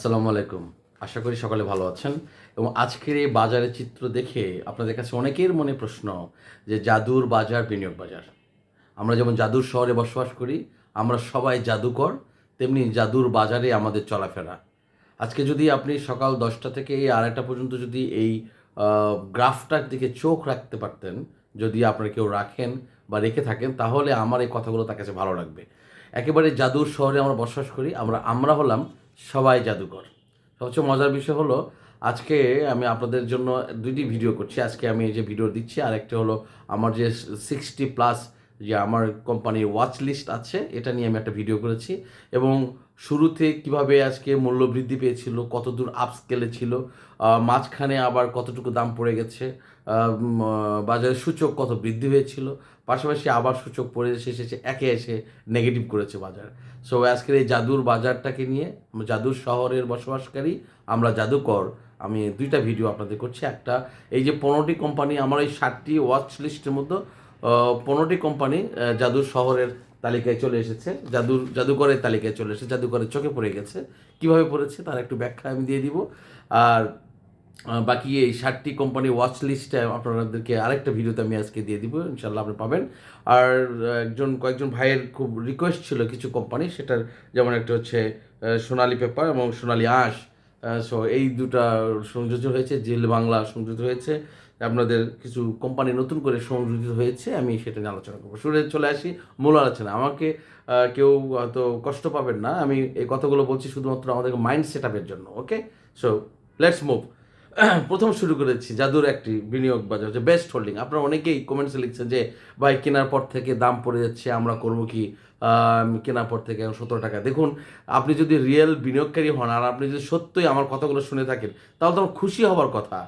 আসসালামু আলাইকুম। আশা করি সকলে ভালো আছেন। এবং আজকের এই বাজারের চিত্র দেখে আপনাদের কাছে অনেকের মনে প্রশ্ন যে জাদুর বাজার, বিনিয়োগ বাজার। আমরা যেমন জাদুর শহরে বসবাস করি, আমরা সবাই জাদুকর, তেমনি জাদুর বাজারে আমাদের চলাফেরা। আজকে যদি আপনি সকাল দশটা থেকে এই আড়াইটা পর্যন্ত যদি এই গ্রাফটার দিকে চোখ রাখতে পারতেন, যদি আপনারা কেউ রাখেন বা রেখে থাকেন, তাহলে আমার এই কথাগুলো তার কাছে ভালো লাগবে। একেবারে জাদুর শহরে আমরা বসবাস করি, আমরা আমরা হলাম সবাই জাদুকর। সবচেয়ে মজার বিষয় হলো, আজকে আমি আপনাদের জন্য দুইটি ভিডিও করছি। আজকে আমি এই যে ভিডিও দিচ্ছি আর একটা হলো আমার যে সিক্সটি প্লাস যে আমার কোম্পানির ওয়াচ লিস্ট আছে, এটা নিয়ে আমি একটা ভিডিও করেছি। এবং শুরুতে কীভাবে আজকে মূল্য বৃদ্ধি পেয়েছিল কত দূর আপস্কেলে ছিল মাঝখানে আবার কতটুকু দাম পড়ে গেছে বাজারের সূচক কত বৃদ্ধি হয়েছিল পাশাপাশি আবার সূচক পড়ে এসে এসেছে একে এসে নেগেটিভ করেছে বাজার। সো আজকের এই জাদুর বাজারটাকে নিয়ে জাদুর শহরের বসবাসকারী, আমরা জাদুকর, আমি দুইটা ভিডিও আপনাদের করছি। একটা, এই যে পনেরোটি কোম্পানি আমার এই ষাটটি ওয়াচ লিস্টের মধ্যে পনেরোটি কোম্পানি জাদুর শহরের তালিকায় চলে এসেছে, জাদুর, জাদুকরের তালিকায় চলে এসেছে, জাদুকরের চোখে পড়ে গেছে। কীভাবে পড়েছে তার একটু ব্যাখ্যা আমি দিয়ে দিব। আর বাকি এই ষাটটি কোম্পানি ওয়াচ লিস্টে আপনাদেরকে আরেকটা ভিডিওতে আমি আজকে দিয়ে দিব ইনশাল্লাহ আপনি পাবেন। আর একজন, কয়েকজন ভাইয়ের খুব রিকোয়েস্ট ছিল কিছু কোম্পানি সেটার যেমন একটা হচ্ছে সোনালি পেপার এবং সোনালি আঁশ। সো এই দুটা সংযোজন হয়েছে, জেল বাংলা সংযোজিত হয়েছে। আপনাদের কিছু কোম্পানি নতুন করে সংযোজিত হয়েছে, আমি সেটা নিয়ে আলোচনা করব। শুরু চলে আসি, মূল আলোচনা। আমাকে কেউ হয়তো কষ্ট পাবেন না, আমি এই কথাগুলো বলছি শুধুমাত্র আমাদের মাইন্ড সেট আপের জন্য ওকে সো লেটস মুভ প্রথম শুরু করেছি জাদুর একটি বিনিয়োগ বাজার হচ্ছে বেস্ট হোল্ডিং আপনারা অনেকেই কমেন্টসে লিখছেন যে, ভাই, কেনার পর থেকে দাম পড়ে যাচ্ছে, আমরা করব কি? কেনার পর থেকে সতেরো টাকা। দেখুন, আপনি যদি রিয়েল বিনিয়োগকারী হন আর আপনি যদি সত্যই আমার কথাগুলো শুনে থাকেন, তাহলে তো আমার খুশি হবার কথা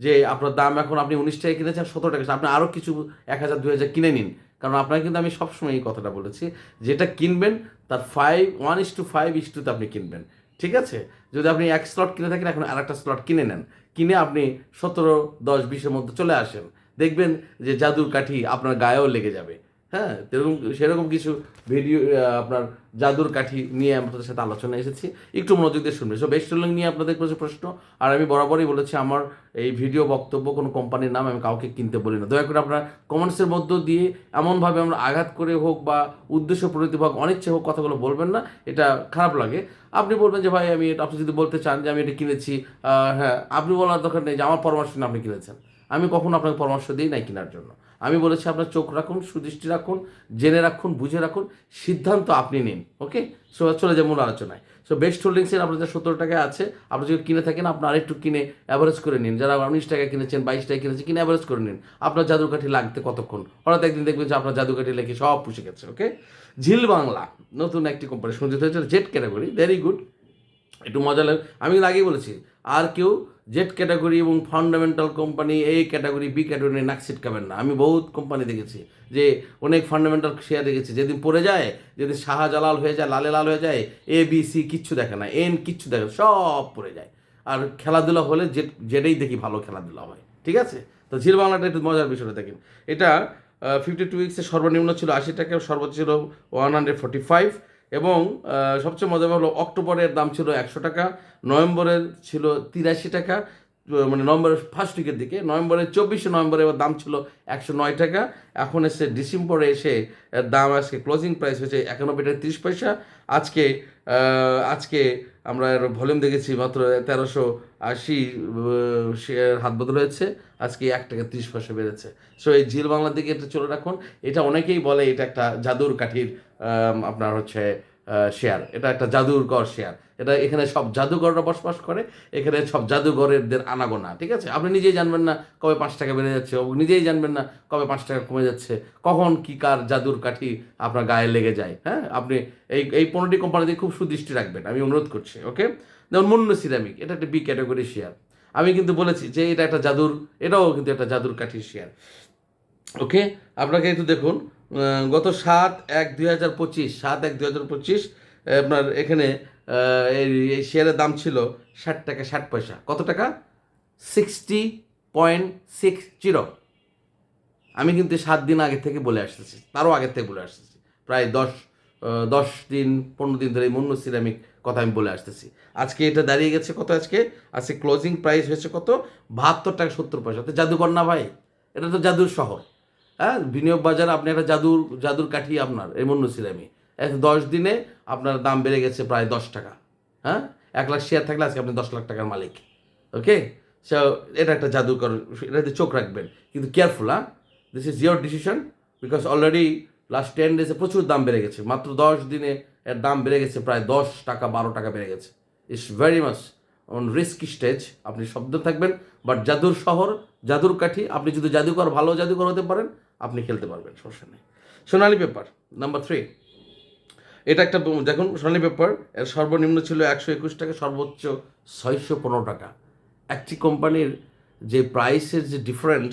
যে, আপনার দাম এখন আপনি উনিশ টাকা কিনেছেন, সতেরো টাকা। আপনি আরও কিছু এক হাজার, দুই হাজার কিনে নিন। কারণ আপনাকে কিন্তু আমি সবসময় এই কথাটা বলেছি, যেটা কিনবেন, তার five one is two five is টুতে আপনি কিনবেন। ঠিক আছে? যদি আপনি এক স্লট কিনে থাকেন, এখন আর একটা স্লট কিনে নেন। কিনে আপনি সতেরো, দশ, বিশের মধ্যে চলে আসেন। দেখবেন যে জাদুর কাঠি আপনার গায়েও লেগে যাবে। হ্যাঁ সেরকম কিছু ভিডিও আপনার জাদুর কাঠি নিয়ে আপনাদের সাথে আলোচনা এসেছি। একটু মনোযোগ দিয়ে শুনবেন। সো বেস্ট হোল্ডিং নিয়ে আপনাদের কাছে প্রশ্ন। আর আমি বরাবরই বলেছি, আমার এই ভিডিও বক্তব্য, কোনো কোম্পানির নাম আমি কাউকে কিনতে বলি না। দয়া করে আপনার কমেন্টসের মধ্য দিয়ে এমনভাবে আমরা আঘাত করে হোক বা উদ্দেশ্য প্রণীতি হোক অনিচ্ছে হোক কথাগুলো বলবেন না, এটা খারাপ লাগে। আপনি বলবেন যে, ভাই, আমি এটা- আপনি যদি বলতে চান যে, আমি এটা কিনেছি হ্যাঁ আপনি বলার দরকার নেই যে, আমার পরামর্শ নিয়ে আপনি কিনেছেন। আমি কখনো আপনাকে পরামর্শ দিই নাই কেনার জন্য। আমি বলেছি, আপনার চোখ রাখুন, সুদৃষ্টি রাখুন, জেনে রাখুন, বুঝে রাখুন, সিদ্ধান্ত আপনি নিন। ওকে সো চলে যায় মূল আলোচনায়। সো বেস্ট হোল্ডিংসের আপনাদের সতেরো টাকায় আছে। আপনি যদি কিনে থাকেন আপনার আরেকটু কিনে অ্যাভারেজ করে নিন। যারা উনিশ টাকা কিনেছেন, বাইশ টাকা কিনেছে কিনে অ্যাভারেজ করে নিন। আপনার জাদুকাঠি লাগতে কতক্ষণ? হঠাৎ একদিন দেখবেন যে আপনার জাদুকাঠি লেগে সব পুষে গেছে ওকে ঝিল বাংলা, নতুন একটি কোম্পানি সংযুক্ত হয়েছে জেট ক্যাটাগরি ভেরি গুড একটু মজা লাগে আমি আগেই বলেছি, আর কেউ জেড ক্যাটাগরি এবং ফান্ডামেন্টাল কোম্পানি এই ক্যাটাগরি বি ক্যাটাগরি নাক ছিটকাবেন না। আমি বহুত কোম্পানি দেখেছি যে অনেক ফান্ডামেন্টাল শেয়ার দেখেছি। যেদিন পড়ে যায়, যেদিন শাহজালাল হয়ে যায়, লালে লাল হয়ে যায় এ বি সি কিচ্ছু দেখে না এন কিচ্ছু দেখে সব পড়ে যায়। আর খেলাধুলা হলে যে যেটাই দেখি ভালো খেলাধুলা হয়, ঠিক আছে? তো ঝিল বাংলাটা একটু মজার বিষয়টা দেখেন। এটা ফিফটি টু উইক্সের সর্বনিম্ন ছিল আশি টাকা, সর্বোচ্চ ছিল ওয়ান হান্ড্রেড ফোর্টি ফাইভ এবং সবচেয়ে মজা হলো অক্টোবরের দাম ছিল একশো টাকা নভেম্বরের ছিল তিরাশি টাকা মানে নভেম্বরের ফার্স্ট উইকের দিকে, নভেম্বরের চব্বিশে নভেম্বরে এবার দাম ছিল একশো নয় টাকা। এখন এসে ডিসেম্বরে এসে দাম আজকে ক্লোজিং প্রাইস হয়েছে একানব্বই টাকা তিরিশ পয়সা। আজকে আজকে আমরা ভলিউম দেখেছি মাত্র তেরোশো আশি শেয়ার হাত বদল হয়েছে। আজকে এক টাকা তিরিশ পয়সা বেড়েছে। সো এই ঝিল বাংলার দিকে এটা চলে রাখুন। এটা অনেকেই বলে এটা একটা জাদুর কাঠির আপনার হচ্ছে শেয়ার এটা একটা জাদুকর শেয়ার এটা এখানে সব জাদুঘররা বসবাস করে, এখানে সব জাদুঘরেরদের আনাগোনা, ঠিক আছে? আপনি নিজেই জানবেন না কবে পাঁচ টাকা বেড়ে যাচ্ছে নিজেই জানবেন না কবে পাঁচ টাকা কমে যাচ্ছে, কখন কি কার জাদুর কাঠি আপনার গায়ে লেগে যায় হ্যাঁ? আপনি এই এই পনেরোটি কোম্পানিতে খুব সুদৃষ্টি রাখবেন, আমি অনুরোধ করছি, ওকে? যেমন মুন্ন সিরামিক, এটা একটা বি ক্যাটাগরি শেয়ার আমি কিন্তু বলেছি যে এটা একটা জাদুর, এটাও কিন্তু একটা জাদুর কাঠির শেয়ার ওকে? আপনাকে একটু দেখুন গত সাত এক দুই হাজার পঁচিশ, সাত এক দুই হাজার পঁচিশ আপনার এখানে এই শেয়ারের দাম ছিল ষাট টাকা ষাট পয়সা। কত টাকা? সিক্সটি পয়েন্ট সিক্স জিরো আমি কিন্তু সাত দিন আগে থেকে বলে আসতেছি, তারও আগে থেকে বলে আসতেছি। প্রায় দশ দশ দিন, পনেরো দিন ধরে মুন্ন সিরামিক কথা আমি বলে আসতেছি। আজকে এটা দাঁড়িয়ে গেছে কত আজকে? আজকে ক্লোজিং প্রাইস হয়েছে কত? বাহাত্তর টাকা সত্তর পয়সা। তো জাদুকর না ভাই? এটা তো জাদুর শহর। হ্যাঁ বিনিয়োগ বাজার, আপনি একটা জাদুর জাদুর কাঠি আপনার, এই মন্নুসিরামি এক দশ দিনে আপনার দাম বেড়ে গেছে প্রায় দশ টাকা হ্যাঁ? এক লাখ শেয়ার থাকলে আজকে আপনি দশ লাখ টাকার মালিক, ওকে? সো এটা একটা জাদুকর এটাতে চোখ রাখবেন, কিন্তু কেয়ারফুল হ্যাঁ? This is your decision because already last ten ডেজে প্রচুর দাম বেড়ে গেছে, মাত্র দশ দিনে এর দাম বেড়ে গেছে প্রায় দশ টাকা, বারো টাকা বেড়ে গেছে। It's very much on risk stage আপনি শব্দ থাকবেন বাট জাদুর শহর, জাদুর কাঠি, আপনি যদি জাদুকর, ভালো জাদুকর হতে পারেন, আপনি খেলতে পারবেন, সমস্যা নেই। সোনালি পেপার নাম্বার থ্রি এটা একটা দেখুন, সোনালি পেপার এর সর্বনিম্ন ছিল একশো একুশ টাকা, সর্বোচ্চ ছয়শো পনেরো টাকা। একটি কোম্পানির যে প্রাইসের যে ডিফারেন্স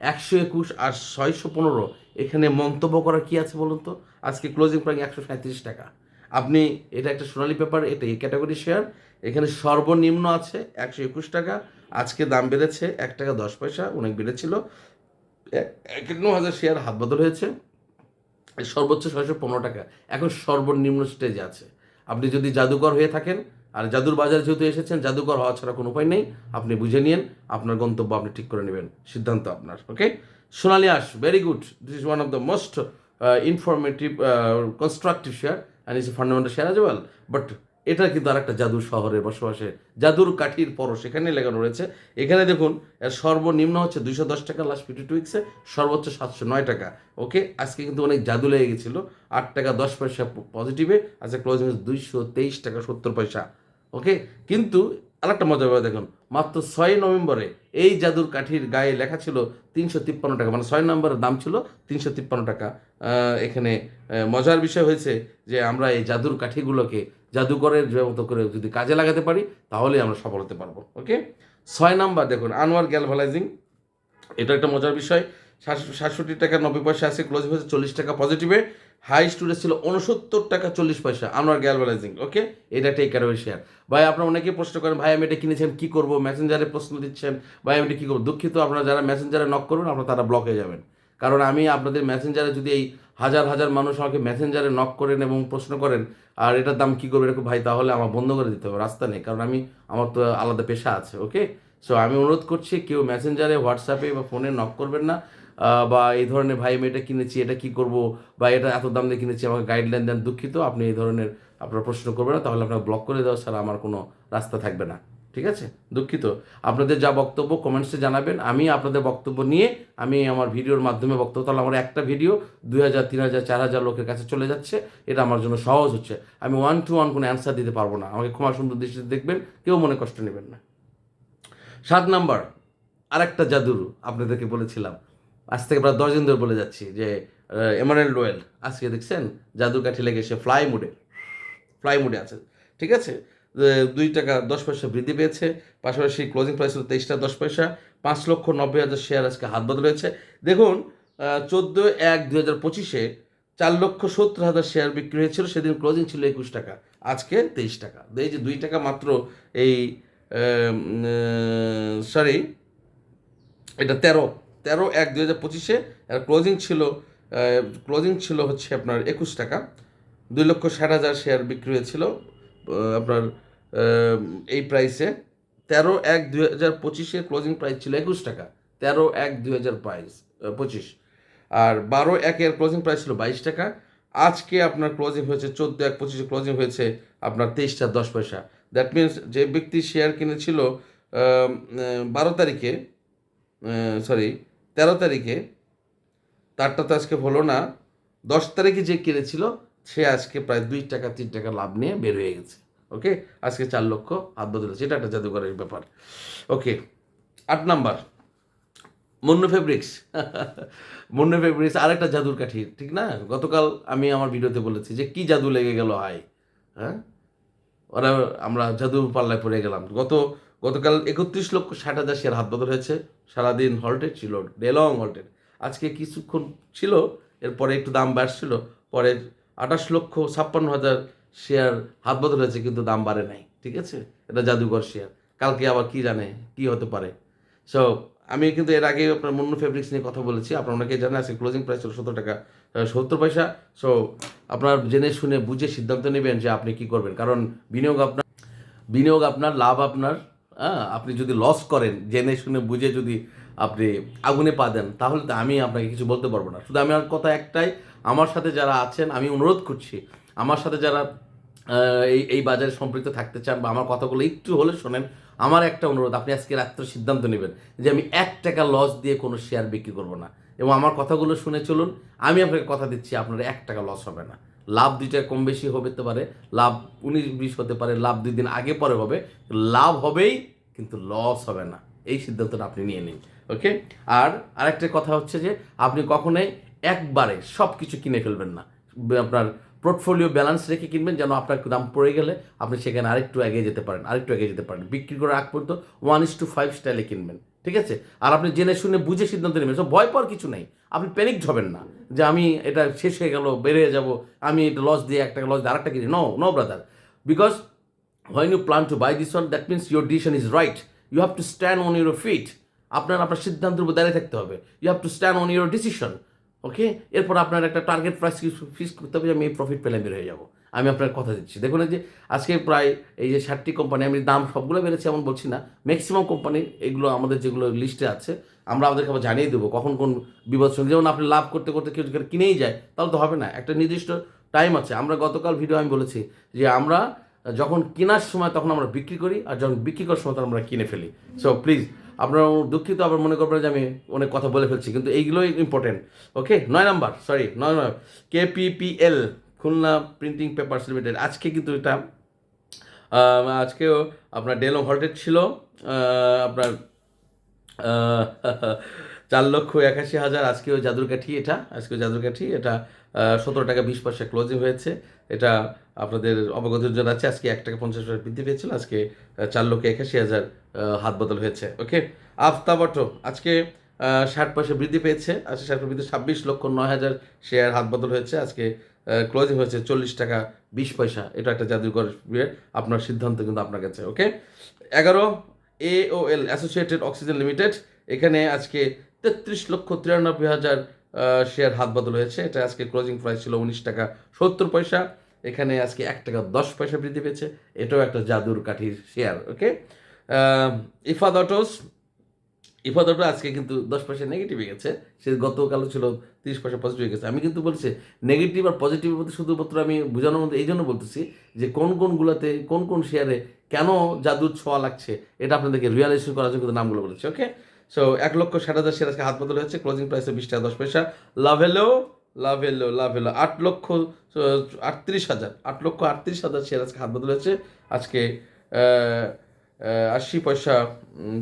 একশো একুশ আর ছয়শো পনেরো, এখানে মন্তব্য করার কি আছে বলুন তো? আজকে ক্লোজিং প্রাইস একশো সাঁত্রিশ টাকা। আপনি, এটা একটা সোনালি পেপার এটা এই ক্যাটাগরি শেয়ার এখানে সর্বনিম্ন আছে একশো একুশ টাকা, আজকে দাম বেড়েছে এক টাকা দশ পয়সা, অনেক বেড়েছিল। একান্ন হাজার শেয়ার হাত বদল হয়েছে। সর্বোচ্চ ছয়শো পনেরো টাকা। এখন সর্বনিম্ন স্টেজে আছে। আপনি যদি জাদুকর হয়ে থাকেন, আর জাদুর বাজার যেহেতু এসেছেন, জাদুকর হওয়া ছাড়া কোনো উপায় নেই। আপনি বুঝে নিন, আপনার গন্তব্য আপনি ঠিক করে নেবেন। সিদ্ধান্ত আপনার okay Sonali us very good this is one of the most informative constructive share and is a fundamental share as well but এটা কিন্তু আর একটা জাদুর শহরে বসবাসে। জাদুর কাঠির পর সেখানে লেখানো রয়েছে। এখানে দেখুন, এর সর্বনিম্ন হচ্ছে দুইশো দশ টাকা লাস্ট ফিফটি টু উইক্সে সর্বোচ্চ সাতশো নয় টাকা। ওকে আজকে কিন্তু অনেক জাদু লেগে গেছিল। আট টাকা, দশ পয়সা পজিটিভে আজকে ক্লোজিং দুইশো তেইশ টাকা, সত্তর পয়সা। ওকে কিন্তু আরেকটা মজা ব্যাপার দেখুন, মাত্র ছয় নভেম্বরে এই জাদুর কাঠির গায়ে লেখা ছিল তিনশো তিপ্পান্ন টাকা। মানে ছয় নম্বরের দাম ছিল তিনশো তিপ্পান্ন টাকা। এখানে মজার বিষয় হয়েছে যে আমরা এই জাদুর কাঠিগুলোকে জাদুকরের মতো করে যদি কাজে লাগাতে পারি তাহলে আমরা সফল হতে পারব। ওকে? ছয় নাম্বার, দেখুন, আনোয়ার গ্যালভালাইজিং। এটা একটা মজার বিষয়। সাতষট্টি টাকা নব্বই পয়সা আছে, ক্লোজ হয়েছে চল্লিশ টাকা পজিটিভে হাই স্টুডেন্ট ছিল উনসত্তর টাকা চল্লিশ পয়সা, আনোয়ার গ্যালভালাইজিং, ওকে? এটা একটা একাডেমি শেয়ার ভাই, আপনারা অনেকেই প্রশ্ন করেন, ভাই, আমি এটা কিনেছেন, কী করব? মেসেঞ্জারে প্রশ্ন দিচ্ছেন, ভাই, আমি এটা কী করব? দুঃখিত, আপনারা যারা মেসেঞ্জারে নক করবেন, আপনারা তারা ব্লক হয়ে যাবেন। কারণ আমি আপনাদের মেসেঞ্জারে যদি এই হাজার হাজার মানুষ আমাকে মেসেঞ্জারে নক করেন এবং প্রশ্ন করেন, আর এটার দাম কী করবে? এরকম, ভাই, তাহলে আমার বন্ধ করে দিতে হবে, রাস্তা নেই, কারণ আমি, আমার তো আলাদা পেশা আছে ওকে সো আমি অনুরোধ করছি, কেউ মেসেঞ্জারে হোয়াটসঅ্যাপে বা ফোনে নক করবেন না বা এই ধরনের, ভাই, আমি এটা কিনেছি, এটা কি করব? বা এটা এত দাম দিয়ে কিনেছি, আমাকে গাইডলাইন দেন, দুঃখিত, আপনি এই ধরনের আপনার প্রশ্ন করবেন না, তাহলে আপনার ব্লক করে দেওয়া ছাড়া আমার কোনো রাস্তা থাকবে না। ঠিক আছে? দুঃখিত। আপনাদের যা বক্তব্য কমেন্টসে জানাবেন, আমি আপনাদের বক্তব্য নিয়ে, আমি আমার ভিডিওর মাধ্যমে বক্তব্য, তাহলে আমার একটা ভিডিও দুই হাজার, তিন হাজার, চার হাজার লোকের কাছে চলে যাচ্ছে, এটা আমার জন্য সহজ হচ্ছে। আমি ওয়ান টু ওয়ান কোনো অ্যান্সার দিতে পারব না। আমাকে ক্ষমা সুন্দর দৃষ্টিতে দেখবেন, কেউ মনে কষ্ট নেবেন না। সাত নাম্বার, আরেকটা জাদুর আপনাদেরকে বলেছিলাম। আজ থেকে প্রায় দশ দিন ধরে বলে যাচ্ছি যে এমারেল রোয়েল আজকে দেখছেন? জাদুর কাঠি লেগে সে ফ্লাই মুডে ফ্লাই মুডে আছে। ঠিক আছে? দুই টাকা দশ পয়সা বৃদ্ধি পেয়েছে। পাশাপাশি ক্লোজিং প্রাইস হলো তেইশ টাকা দশ পয়সা। পাঁচ লক্ষ নব্বই হাজার শেয়ার আজকে হাত বদল হয়েছে। দেখুন চোদ্দ এক দুই হাজার পঁচিশে চার লক্ষ সত্তর হাজার শেয়ার বিক্রি হয়েছিল। সেদিন ক্লোজিং ছিল একুশ টাকা, আজকে তেইশ টাকা। এই যে দুই টাকা মাত্র এই সরি এটা তেরো তেরো এক দুই হাজার পঁচিশে ক্লোজিং ছিল ক্লোজিং ছিল হচ্ছে আপনার একুশ টাকা। দুই লক্ষ ষাট হাজার শেয়ার বিক্রি হয়েছিল আপনার এই প্রাইসে তেরো এক দুই হাজার পঁচিশে ক্লোজিং প্রাইস ছিল একুশ টাকা। তেরো এক দুই হাজার বাইশ পঁচিশ। আর বারো একের ক্লোজিং প্রাইস ছিল বাইশ টাকা। আজকে আপনার ক্লোজিং হয়েছে চোদ্দ এক পঁচিশে ক্লোজিং হয়েছে আপনার তেইশ টাকা দশ পয়সা। দ্যাট মিনস যে ব্যক্তি শেয়ার কিনেছিল বারো তারিখে সরি তেরো তারিখে, তারটা তো আজকে হলো না, দশ তারিখে যে কিনেছিল, সে আজকে প্রায় দুই টাকা, তিন টাকা লাভ নিয়ে বের হয়ে গেছে। ওকে আজকে চার লক্ষ হাত বদলেছে এটা একটা জাদুঘরের ব্যাপার। ওকে আট number. Munnu Fabrics Munnu Fabrics আরেকটা জাদুর কাঠি, ঠিক না? গতকাল আমি আমার ভিডিওতে বলেছি যে কি জাদু লেগে গেল হাই হ্যাঁ? ওরা, আমরা জাদু পাল্লায় পড়ে গেলাম। গত, গতকাল একত্রিশ লক্ষ ষাট হাজার শেয়ার হাত বদল হয়েছে। সারাদিন হল্টেড ছিল ডে লং হল্টেড আজকে কিছুক্ষণ ছিল, এরপরে একটু দাম বাড়ছিল, পরে আঠাশ লক্ষ ছাপ্পান্ন হাজার শেয়ার হাত বদল হয়েছে কিন্তু দাম বাড়ে নাই, ঠিক আছে? এটা জাদুঘর শেয়ার কালকে আবার কি জানে, কি হতে পারে? সো আমি কিন্তু এর আগে আপনার মুন্নু ফেব্রিক্স নিয়ে কথা বলেছি, আপনার অনেকে জানেন আজকে ক্লোজিং প্রাইস ছিল সতেরো টাকা সত্তর পয়সা। সো আপনার জেনে শুনে বুঝে সিদ্ধান্ত নেবেন যে আপনি কি করবেন। কারণ বিনিয়োগ আপনার বিনিয়োগ আপনার, লাভ আপনার হ্যাঁ? আপনি যদি লস করেন, জেনে শুনে বুঝে যদি আপনি আগুনে পা দেন, তাহলে তো আমি আপনাকে কিছু বলতে পারব না। শুধু আমার কথা একটাই, আমার সাথে যারা আছেন, আমি অনুরোধ করছি আমার সাথে যারা এই এই বাজারে সম্পৃক্ত থাকতে চান বা আমার কথাগুলো একটু হলে শোনেন, আমার একটা অনুরোধ, আপনি আজকে রাত্রে সিদ্ধান্ত নেবেন যে আমি এক টাকা লস দিয়ে কোনো শেয়ার বিক্রি করব না। এবং আমার কথাগুলো শুনে চলুন, আমি আপনাকে কথা দিচ্ছি, আপনার এক টাকা লস হবে না। লাভ দুইটা কম বেশি হতে পারে, লাভ উনিশ বিশ হতে পারে, লাভ দুই দিন আগে পরে হবে, লাভ হবেই, কিন্তু লস হবে না। এই সিদ্ধান্তটা আপনি নিয়ে নিন ওকে আর আরেকটা কথা হচ্ছে যে, আপনি কখনোই একবারে সব কিছু কিনে ফেলবেন না। আপনার পোর্টফোলিও ব্যালেন্স রেখে কিনবেন যেন আপনার দাম পড়ে গেলে আপনি সেখানে আরেকটু এগিয়ে যেতে পারেন, আরেকটু এগিয়ে যেতে পারেন। বিক্রি করার আগ পর্যন্ত ওয়ান ইস টু ফাইভ স্টাইলে কিনবেন, ঠিক আছে? আর আপনি জেনে শুনে বুঝে সিদ্ধান্ত নেবেন। সব ভয় পাওয়ার কিছু নেই। আপনি প্যানিক হবেন না যে আমি এটা শেষ হয়ে গেল বেড়ে যাব, আমি এটা লস দিয়ে একটা লস দিয়ে আরেকটা কিনি। No no brother because when you plan to buy this one, that means your decision is right. You have to stand on your feet আপনার আপনার সিদ্ধান্তের উপর দাঁড়িয়ে থাকতে হবে। You have to stand on your decision okay এরপর আপনার একটা টার্গেট প্রাইস ফিক্স করতে হবে যে আমি এই প্রফিট পেলে বের হয়ে যাব। আমি আপনার কথা দিচ্ছি। দেখুন যে আজকে প্রায় এই যে ষাটটি কোম্পানি আমি দাম সবগুলো বেড়েছে এমন বলছি না। ম্যাক্সিমাম কোম্পানি এগুলো আমাদের যেগুলো লিস্টে আছে, আমরা আমাদেরকে আবার জানিয়ে দেবো কখন কোন বিপদ সঙ্গে। যেমন আপনি লাভ করতে করতে কেউ যদি কিনেই যায়, তাহলে তো হবে না। একটা নির্দিষ্ট টাইম আছে। আমরা গতকাল ভিডিও আমি বলেছি যে আমরা যখন কেনার সময় তখন আমরা বিক্রি করি, আর যখন বিক্রি করার সময় তখন আমরা কিনে ফেলি। সো প্লিজ আপনারা দুঃখিত, আবার মনে করবেন যে আমি অনেক কথা বলে ফেলছি, কিন্তু এইগুলোই ইম্পর্টেন্ট ওকে নয় নাম্বার সরি নয় নয়। KPPL Khulna Printing Papers Limited আজকে কিন্তু এটা আজকেও আপনার ডেলো হল্টেড ছিল। আপনার চার লক্ষ একাশি হাজার আজকে আজকেও জাদুরকাঠি এটা, আজকেও জাদুরকাঠি এটা সতেরো টাকা বিশ পয়সা ক্লোজিং হয়েছে। এটা আপনাদের অবগতের জন্য আছে, আজকে এক টাকা পঞ্চাশ পয়সা বৃদ্ধি পেয়েছিল, আজকে চার লক্ষ একাশি হাজার হাত বদল হয়েছে, ওকে? আফতাব অটো, আজকে ষাট পয়সা বৃদ্ধি পেয়েছে, আজকে ষাট বৃদ্ধি, ছাব্বিশ লক্ষ নয় হাজার শেয়ার হাত বদল হয়েছে, আজকে ক্লোজিং হয়েছে চল্লিশ টাকা বিশ পয়সা। এটা একটা জাদুঘর আপনার সিদ্ধান্ত কিন্তু আপনার কাছে, ওকে? এগারো A O L Associated Oxygen Limited এখানে আজকে তেত্রিশ লক্ষ তিরানব্বই হাজার শেয়ার হাত বদল হয়েছে। এটা আজকে ক্লোজিং প্রাইস ছিল উনিশ টাকা সত্তর পয়সা। এখানে আজকে এক টাকা দশ পয়সা বৃদ্ধি পেয়েছে। এটাও একটা জাদুর কাঠির share okay Ifad Autos, Ifad Auto আজকে কিন্তু দশ পয়সা নেগেটিভে গেছে। সে গতকালও ছিল তিরিশ পয়সা পজিটিভ গেছে। আমি কিন্তু বলছি নেগেটিভ আর পজিটিভের মধ্যে শুধুমাত্র আমি বোঝানোর মধ্যে এই জন্য বলতেছি যে কোন কোনগুলোতে, কোন কোন শেয়ারে কেন জাদুর ছোঁয়া লাগছে, এটা আপনাদেরকে রিয়ালাইজেশন করার জন্য কিন্তু নামগুলো বলেছি ওকে সো এক লক্ষ ষাট হাজার শেয়ার আজকে হাত বদল হয়েছে। ক্লোজিং প্রাইসে বিশ টাকা, দশ পয়সা। লাভ এলো লাভ এলো লাভ এলো আট লক্ষ আটত্রিশ হাজার, আট লক্ষ আটত্রিশ হাজার শেয়ার আজকে হাত বদল হয়েছে। আজকে আশি পয়সা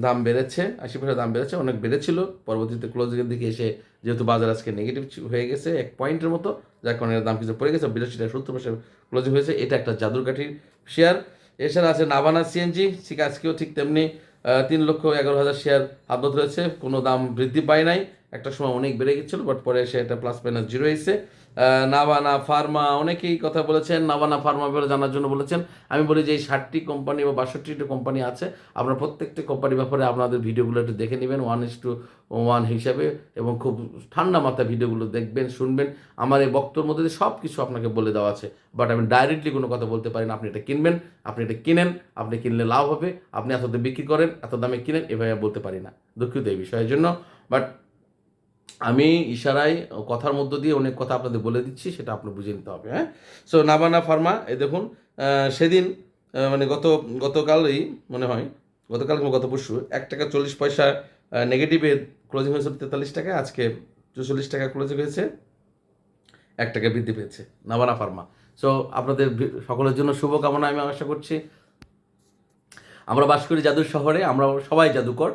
দাম বেড়েছে। আশি পয়সা দাম বেড়েছে, অনেক বেড়েছিল। পরবর্তীতে ক্লোজিংয়ের দিকে এসে যেহেতু বাজার আজকে নেগেটিভ হয়ে গেছে, এক পয়েন্টের মতো, যার কারণে দাম কিছু পড়ে গেছে। বিরাশি টাকা সত্তর পয়সা ক্লোজিং হয়েছে। এটা একটা জাদুর কাঠির শেয়ার এছাড়া আছে নাভানা সিএনজি ঠিক আজকেও ঠিক তেমনি তিন লক্ষ এগারো হাজার শেয়ার হাত রয়েছে। কোনো দাম বৃদ্ধি পায় নাই। একটা সময় অনেক বেড়ে গেছিল বাট পরে এসে এটা প্লাস মাইনাস জিরো এসে নাভানা ফার্মা অনেকেই কথা বলেছেন নাভানা ফার্মা ব্যাপারে জানার জন্য বলেছেন। আমি বলি যে এই ষাটটি কোম্পানি বা বাষট্টিটি কোম্পানি আছে, আপনারা প্রত্যেকটি কোম্পানির ব্যাপারে আপনাদের ভিডিওগুলো একটু দেখে নেবেন ওয়ান ইস টু ওয়ান হিসাবে, এবং খুব ঠান্ডা মাথায় ভিডিওগুলো দেখবেন, শুনবেন। আমার এই বক্তব্যের মধ্যে সব কিছু আপনাকে বলে দেওয়া আছে বাট আমি ডাইরেক্টলি কোনো কথা বলতে পারি না। আপনি এটা কিনবেন, আপনি এটা কিনেন, আপনি কিনলে লাভ হবে, আপনি এত বিক্রি করেন, এত দামে কিনেন, এভাবে বলতে পারি না, দুঃখিত এই বিষয়ের জন্য। বাট আমি ইশারায় কথার মধ্য দিয়ে অনেক কথা আপনাদের বলে দিচ্ছি, সেটা আপনি বুঝে নিতে হবে হ্যাঁ? সো নাবানা ফার্মা এই দেখুন সেদিন মানে গত, গতকালই মনে হয়, গতকাল গত পরশু, এক টাকা চল্লিশ পয়সা নেগেটিভে ক্লোজিং হয়েছিল তেতাল্লিশ টাকা আজকে চৌচল্লিশ টাকা ক্লোজিং হয়েছে, এক টাকা বৃদ্ধি পেয়েছে নাবানা ফার্মা সো আপনাদের সকলের জন্য শুভকামনা আমি আশা করছি। আমরা বাস করি জাদুর শহরে, আমরা সবাই জাদুকর।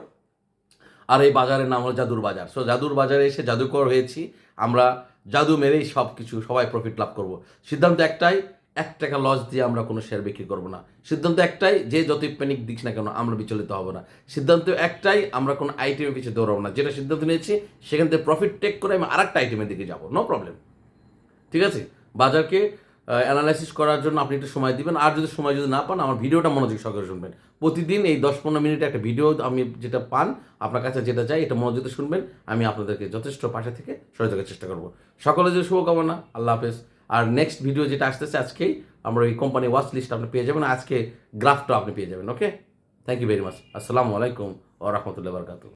আর এই বাজারের নাম হলো জাদুর বাজার। সো জাদুর বাজারে এসে জাদুকর হয়েছি। আমরা জাদু মেরেই সব কিছু সবাই প্রফিট লাভ করব। সিদ্ধান্ত একটাই, এক টাকা লস দিয়ে আমরা কোনো শেয়ার বিক্রি করব না। সিদ্ধান্ত একটাই, যে যতই প্যানিক দিক না কেন, আমরা বিচলিত হব না। সিদ্ধান্ত একটাই, আমরা কোনো আইটেমের পিছিয়ে দৌড়াবো না। যেটা সিদ্ধান্ত নিয়েছি, সেখান থেকে প্রফিট টেক করে আমি আর একটা আইটেমের দিকে যাব। নো প্রবলেম ঠিক আছে? বাজারকে অ্যানালাইসিস করার জন্য আপনি একটু সময় দিবেন। আর যদি সময় যদি না পান, আমার ভিডিওটা মনোযোগ সহকারে শুনবেন। প্রতিদিন এই দশ পনেরো মিনিটে একটা ভিডিও আমি যেটা পান, আপনার কাছে যেটা চাই, এটা মনোযোগ শুনবেন। আমি আপনাদেরকে যথেষ্ট পাশে থেকে সহযোগের চেষ্টা করব। সকলে যে শুভকামনা, আল্লাহ হাফেজ। আর নেক্সট ভিডিও যেটা আসতেছে আজকেই, আমরা এই কোম্পানি ওয়াচ লিস্ট আপনি পেয়ে যাবেন। আজকে গ্রাফটা আপনি পেয়ে যাবেন okay thank you very much আসসালামু আলাইকুম ও রহমতুল্লাহ বরকাতু